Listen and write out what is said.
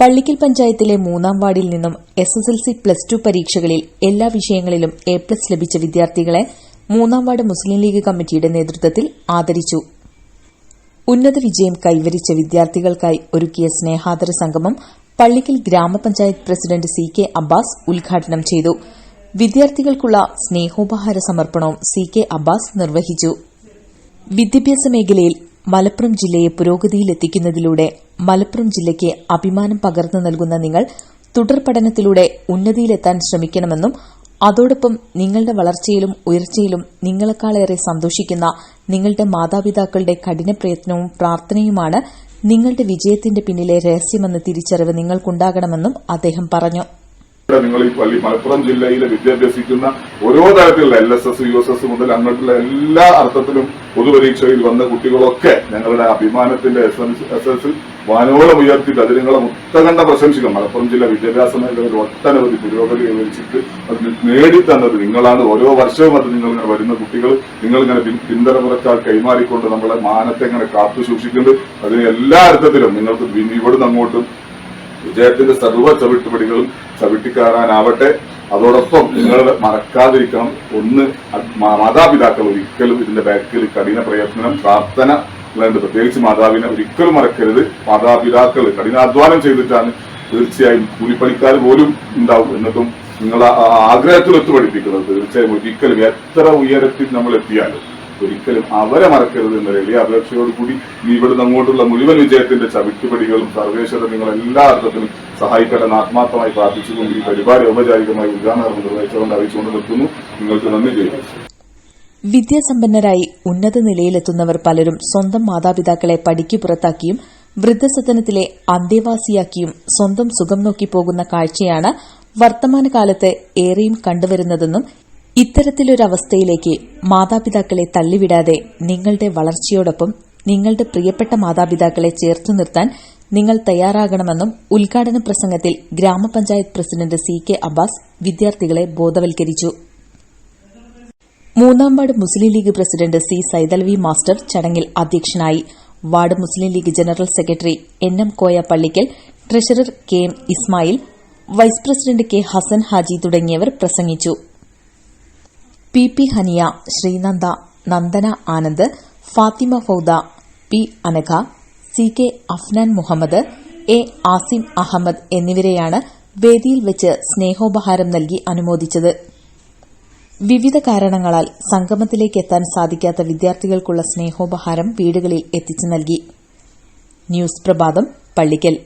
പള്ളിക്കൽ പഞ്ചായത്തിലെ മൂന്നാം വാർഡിൽ നിന്നും S S L C plus two പരീക്ഷകളിൽ എല്ലാ വിഷയങ്ങളിലും എ പ്ലസ് ലഭിച്ച വിദ്യാർത്ഥികളെ മൂന്നാം വാർഡ് മുസ്ലിം ലീഗ് കമ്മിറ്റിയുടെ നേതൃത്വത്തിൽ ആദരിച്ചു. ഉന്നത വിജയം കൈവരിച്ച വിദ്യാർത്ഥികൾക്കായി ഒരുക്കിയ സ്നേഹാദര സംഗമം പള്ളിക്കൽ ഗ്രാമപഞ്ചായത്ത് പ്രസിഡന്റ് സി കെ അബ്ബാസ് ഉദ്ഘാടനം ചെയ്തു. വിദ്യാർത്ഥികൾക്കുള്ള സ്നേഹോപഹാര സമർപ്പണവും സി കെ അബ്ബാസ് നിർവഹിച്ചു. വിദ്യാഭ്യാസ മേഖലയിൽ മലപ്പുറം ജില്ലയെ പുരോഗതിയിലെത്തിക്കുന്നതിലൂടെ മലപ്പുറം ജില്ലയ്ക്ക് അഭിമാനം പകർന്നു നൽകുന്ന നിങ്ങൾ തുടർ പഠനത്തിലൂടെ ഉന്നതിയിലെത്താൻ ശ്രമിക്കണമെന്നും അതോടൊപ്പം നിങ്ങളുടെ വളർച്ചയിലും ഉയർച്ചയിലും നിങ്ങളെക്കാളേറെ സന്തോഷിക്കുന്ന നിങ്ങളുടെ മാതാപിതാക്കളുടെ കഠിനപ്രയത്നവും പ്രാർത്ഥനയുമാണ് നിങ്ങളുടെ വിജയത്തിന്റെ പിന്നിലെ രഹസ്യമെന്ന് തിരിച്ചറിവ് നിങ്ങൾക്കുണ്ടാകണമെന്നും അദ്ദേഹം പറഞ്ഞു. നിങ്ങൾ ഈ പള്ളി മലപ്പുറം ജില്ലയിൽ വിദ്യാഭ്യസിക്കുന്ന ഓരോ തരത്തിലുള്ള L S S U S S മുതൽ അങ്ങോട്ടുള്ള എല്ലാ അർത്ഥത്തിലും പൊതുപരീക്ഷയിൽ വന്ന കുട്ടികളൊക്കെ ഞങ്ങളുടെ അഭിമാനത്തിന്റെ എസ് എസ് എസ് വാനോളം ഉയർത്തിയിട്ട് അത് നിങ്ങളെ മുത്തകണ്ട പ്രശംസിക്കാം. മലപ്പുറം ജില്ലാ വിദ്യാഭ്യാസ മേഖലയിൽ ഒട്ടനവധി പുരോഗതി കൈവരിച്ചിട്ട് അത് നേടിത്തന്നത് നിങ്ങളാണ്. ഓരോ വർഷവും അത് നിങ്ങൾ ഇങ്ങനെ വരുന്ന കുട്ടികൾ നിങ്ങൾ ഇങ്ങനെ പിന്തലമുറക്കാർ കൈമാറിക്കൊണ്ട് നമ്മളെ മാനത്തെ ഇങ്ങനെ കാത്തു സൂക്ഷിക്കുന്നുണ്ട് അതിന് എല്ലാ അർത്ഥത്തിലും നിങ്ങൾക്ക് ഇവിടുന്ന് അങ്ങോട്ടും വിജയത്തിന്റെ സർവ ചവിട്ടുപടികളും ചവിട്ടിക്കയറാനാവട്ടെ അതോടൊപ്പം നിങ്ങൾ മറക്കാതിരിക്കണം. ഒന്ന് മാതാപിതാക്കൾ ഒരിക്കലും ഇതിന്റെ ബാക്കിൽ കഠിന പ്രയത്നം പ്രാർത്ഥന വേണ്ട. പ്രത്യേകിച്ച് മാതാവിനെ ഒരിക്കലും മറക്കരുത്. മാതാപിതാക്കൾ കഠിനാധ്വാനം ചെയ്തിട്ടാണ് തീർച്ചയായും കൂലിപ്പണിക്കാർ പോലും ഉണ്ടാവും എന്നിട്ടും നിങ്ങൾ ആഗ്രഹത്തിൽ പഠിപ്പിക്കുന്നത്. തീർച്ചയായും ഒരിക്കലും എത്ര ഉയരത്തിൽ നമ്മൾ എത്തിയാലും ഒരിക്കലും അവരെ മറക്കരുത് എന്ന വലിയ അപേക്ഷയോടുകൂടി ഇവിടുന്ന് അങ്ങോട്ടുള്ള മുഴുവൻ വിജയത്തിന്റെ ചവിട്ടുപടികളും സർവേശ്വരൻ നിങ്ങൾ എല്ലാ അർത്ഥത്തിലും സഹായിക്കട്ടെ എന്ന് ആത്മാർത്ഥമായി പ്രാർത്ഥിച്ചുകൊണ്ട് ഈ പരിപാടി ഔപചാരികമായി ഉദ്ഘാടനം നിർവഹിച്ചുകൊണ്ട് അറിയിച്ചുകൊണ്ട് നിർത്തുന്നു. നിങ്ങൾക്ക് നന്ദി ചെയ്യുന്നു. വിദ്യാസമ്പന്നരായി ഉന്നത നിലയിലെത്തുന്നവർ പലരും സ്വന്തം മാതാപിതാക്കളെ പടിക്കു പുറത്താക്കിയും വൃദ്ധസദനത്തിലെ അന്തേവാസിയാക്കിയും സ്വന്തം സുഖം നോക്കി പോകുന്ന കാഴ്ചയാണ് വർത്തമാനകാലത്ത് ഏറെയും കണ്ടുവരുന്നതെന്നും ഇത്തരത്തിലൊരവസ്ഥയിലേക്ക് മാതാപിതാക്കളെ തള്ളിവിടാതെ നിങ്ങളുടെ വളർച്ചയോടൊപ്പം നിങ്ങളുടെ പ്രിയപ്പെട്ട മാതാപിതാക്കളെ ചേർത്തു നിർത്താൻ നിങ്ങൾ തയ്യാറാകണമെന്നും ഉദ്ഘാടന പ്രസംഗത്തിൽ ഗ്രാമപഞ്ചായത്ത് പ്രസിഡന്റ് സി കെ അബ്ബാസ് വിദ്യാർത്ഥികളെ ബോധവൽക്കരിച്ചു. മൂന്നാം ward Muslim League president C Saithalavi master ചടങ്ങിൽ അധ്യക്ഷനായി ward Muslim League general secretary N M Koya Pallikkal treasurer K M Ismail vice president K Hasan Haji തുടങ്ങിയവർ പ്രസംഗിച്ചു. P P Haniya Sreenanda Nandana Anand Fathima Fouda P Anagha C K Afnan Muhammad A Asim Ahmed എന്നിവരെയാണ് വേദിയിൽ വെച്ച് സ്നേഹോപഹാരം നൽകി അനുമോദിച്ചത്. വിവിധ കാരണങ്ങളാൽ സംഗമത്തിലേക്ക് എത്താൻ സാധിക്കാത്ത വിദ്യാർത്ഥികൾക്കുള്ള സ്നേഹോപഹാരം വീടുകളിൽ എത്തിച്ചു നൽകി. ന്യൂസ് പ്രഭാതം പള്ളിക്കൽ.